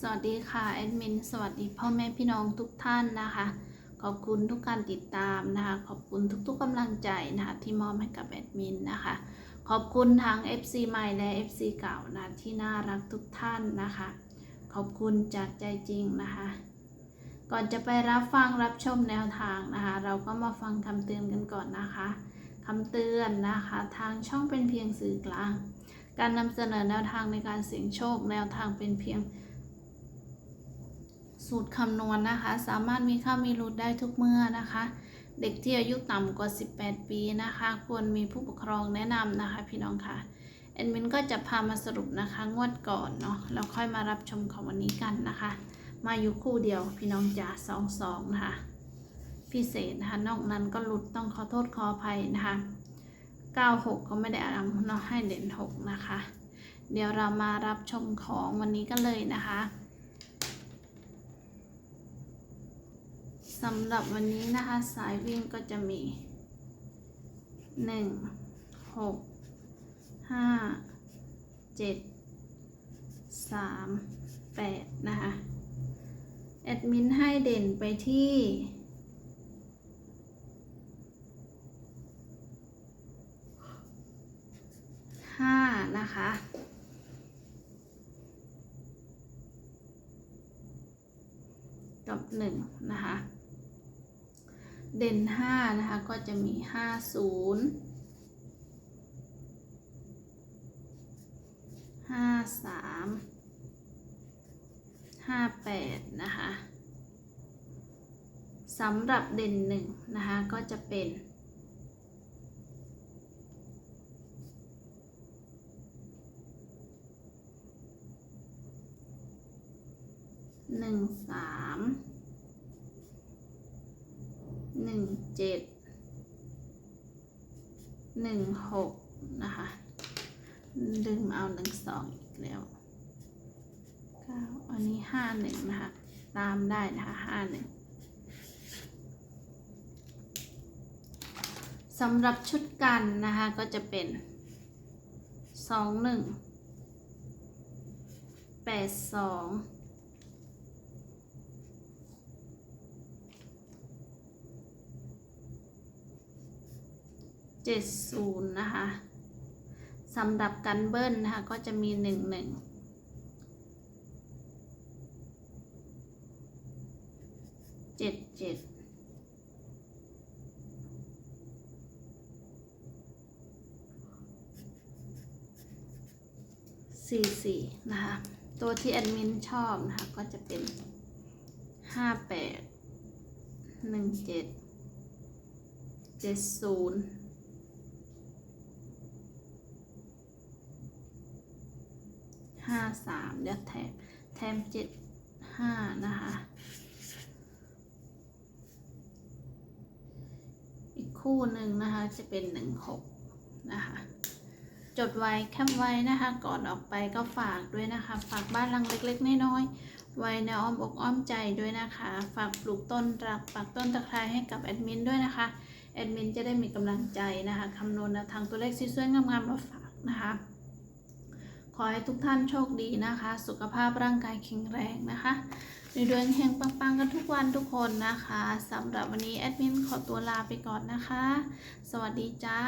สวัสดีค่ะแอดมินสวัสดีพ่อแม่พี่น้องทุกท่านนะคะ ขอบคุณทุกการติดตามนะคะ ขอบคุณทุกๆกำลังใจนะคะที่มอบให้กับแอดมินนะคะ ขอบคุณทาง FC ใหม่และ FC เก่านะที่น่ารักทุกท่านนะคะ ขอบคุณจากใจจริงนะคะ ก่อนจะไปรับฟังรับชมแนวทางนะคะ เราก็มาฟังคำเตือนกันก่อนนะคะคำเตือนนะคะทางช่องเป็นเพียงสื่อกลาง การนำเสนอแนวทางในการเสี่ยงโชคแนวทางเป็นเพียง สูตรคำนวณนะคะ สามารถมีค่ามีรุดได้ทุกเมื่อนะคะ เด็กที่อายุต่ำกว่า 18 ปีนะคะ ควรมีผู้ปกครองแนะนำนะคะ พี่น้องค่ะแอดมินก็จะพามาสรุปนะคะ งวดก่อนเนาะแล้วค่อยมารับชมของวันนี้กันนะคะ มาอยู่คู่เดียวพี่น้องจ๋าสองสองนะคะ พิเศษนะคะ นอกนั้นก็หลุดต้องขอโทษขออภัยนะคะ 96 ก็ไม่ได้อาเนาะให้เด่น 6 นะคะ เดี๋ยวเรามารับชมของวันนี้กันเลยนะคะ สำหรับวันนี้นะคะ สายวิ่งก็จะมี 1 6 5 7 3 8 นะคะ แอดมินให้เด่นไปที่ห้านะคะกับหนึ่งนะคะ เด่นห้านะคะก็จะมีห้าศูนย์ห้าสามห้าแปดนะคะสำหรับเด่นหนึ่งนะคะก็จะเป็นหนึ่งสาม หนึ่งเจ็ดหนึ่งหกนะคะดึงเอาหนึ่งสองอีกแล้วเก้าอันนี้ห้าหนึ่งนะคะ ตามได้นะคะห้าหนึ่งสำหรับชุดกันนะคะ ก็จะเป็นสองหนึ่งแปดสอง เจ็ดศูนย์นะคะสำหรับกันเบิ้ลนะคะก็จะมีหนึ่งหนึ่งเจ็ดเจ็ดสี่สี่นะคะ ตัวที่แอดมินชอบนะคะ ก็จะเป็นห้าแปดหนึ่งเจ็ดเจ็ดศูนย์ ห้าสามเดี๋ยวแถมแถมเจ็ดห้านะคะ อีกคู่หนึ่งนะคะจะเป็นหนึ่งหกนะคะ จดไว้แคปไว้นะคะ ก่อนออกไปก็ฝากด้วยนะคะ ฝากบ้านหลังเล็ก ๆ น้อยๆไว้ในอ้อมอกอ้อมใจด้วยนะคะ ฝากปลูกต้นรักปักต้นตะไคร้ให้กับแอดมินด้วยนะคะแอดมินจะได้มีกำลังใจนะคะคำนวณแนวทางตัวเลขสวยๆงามๆมาฝากนะคะ ขอให้ทุกท่านโชคดีนะคะ สุขภาพร่างกายแข็งแรงนะคะในเดือนเฮงปังๆกันทุกวันทุกคนนะคะสำหรับวันนี้แอดมินขอตัวลาไปก่อนนะคะ สวัสดีจ้า